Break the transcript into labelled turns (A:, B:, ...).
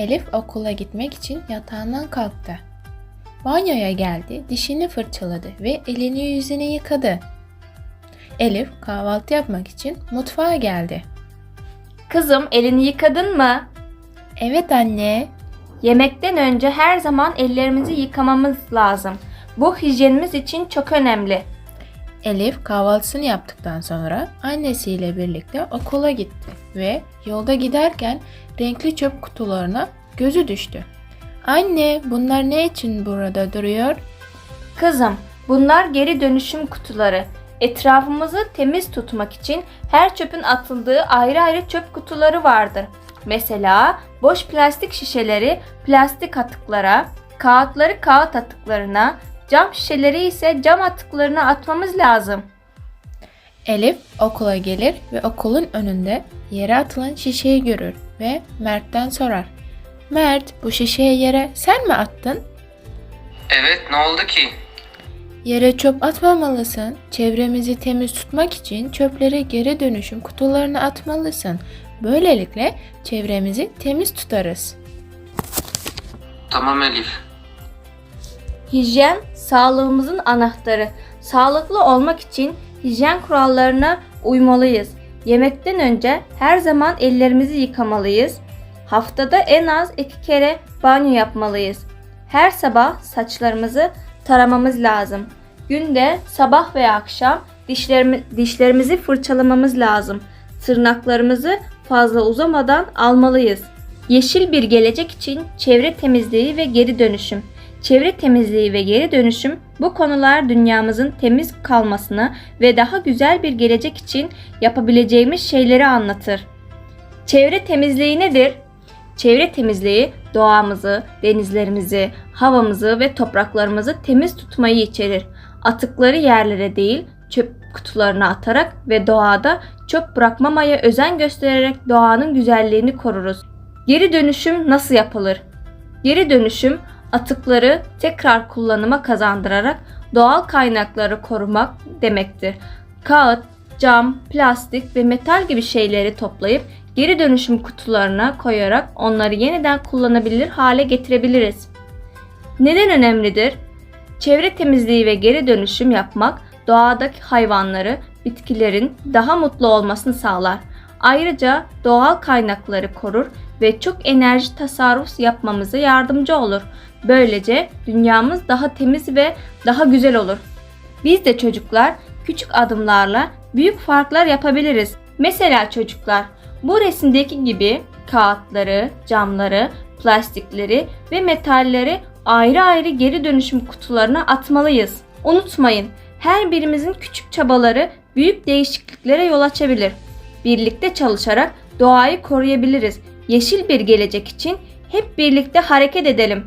A: Elif okula gitmek için yatağından kalktı. Banyoya geldi, dişini fırçaladı ve elini yüzünü yıkadı. Elif kahvaltı yapmak için mutfağa geldi.
B: Kızım elini yıkadın mı?
A: Evet anne.
B: Yemekten önce her zaman ellerimizi yıkamamız lazım. Bu hijyenimiz için çok önemli.
A: Elif kahvaltısını yaptıktan sonra annesiyle birlikte okula gitti ve yolda giderken renkli çöp kutularına gözü düştü. Anne, bunlar ne için burada duruyor?
B: Kızım, bunlar geri dönüşüm kutuları. Etrafımızı temiz tutmak için her çöpün atıldığı ayrı ayrı çöp kutuları vardır. Mesela boş plastik şişeleri plastik atıklara, kağıtları kağıt atıklarına, cam şişeleri ise cam atıklarına atmamız lazım.
A: Elif okula gelir ve okulun önünde yere atılan şişeyi görür ve Mert'ten sorar. Mert, bu şişeyi yere sen mi attın?
C: Evet ne oldu ki?
A: Yere çöp atmamalısın. Çevremizi temiz tutmak için çöpleri geri dönüşüm kutularına atmalısın. Böylelikle çevremizi temiz tutarız.
C: Tamam Elif.
B: Hijyen sağlığımızın anahtarı. Sağlıklı olmak için hijyen kurallarına uymalıyız. Yemekten önce her zaman ellerimizi yıkamalıyız. Haftada en az iki kere banyo yapmalıyız. Her sabah saçlarımızı taramamız lazım. Günde sabah veya akşam dişlerimi, dişlerimizi fırçalamamız lazım. Tırnaklarımızı fazla uzamadan almalıyız. Yeşil bir gelecek için çevre temizliği ve geri dönüşüm. Çevre temizliği ve geri dönüşüm bu konular dünyamızın temiz kalmasını ve daha güzel bir gelecek için yapabileceğimiz şeyleri anlatır. Çevre temizliği nedir? Çevre temizliği doğamızı, denizlerimizi, havamızı ve topraklarımızı temiz tutmayı içerir. Atıkları yerlere değil, çöp kutularına atarak ve doğada çöp bırakmamaya özen göstererek doğanın güzelliğini koruruz. Geri dönüşüm nasıl yapılır? Geri dönüşüm atıkları tekrar kullanıma kazandırarak doğal kaynakları korumak demektir. Kağıt, cam, plastik ve metal gibi şeyleri toplayıp geri dönüşüm kutularına koyarak onları yeniden kullanabilir hale getirebiliriz. Neden önemlidir? Çevre temizliği ve geri dönüşüm yapmak doğadaki hayvanları, bitkilerin daha mutlu olmasını sağlar. Ayrıca doğal kaynakları korur ve çok enerji tasarruf yapmamıza yardımcı olur. Böylece dünyamız daha temiz ve daha güzel olur. Biz de çocuklar küçük adımlarla büyük farklar yapabiliriz. Mesela çocuklar bu resimdeki gibi kağıtları, camları, plastikleri ve metalleri ayrı ayrı geri dönüşüm kutularına atmalıyız. Unutmayın, her birimizin küçük çabaları büyük değişikliklere yol açabilir. Birlikte çalışarak doğayı koruyabiliriz. Yeşil bir gelecek için hep birlikte hareket edelim.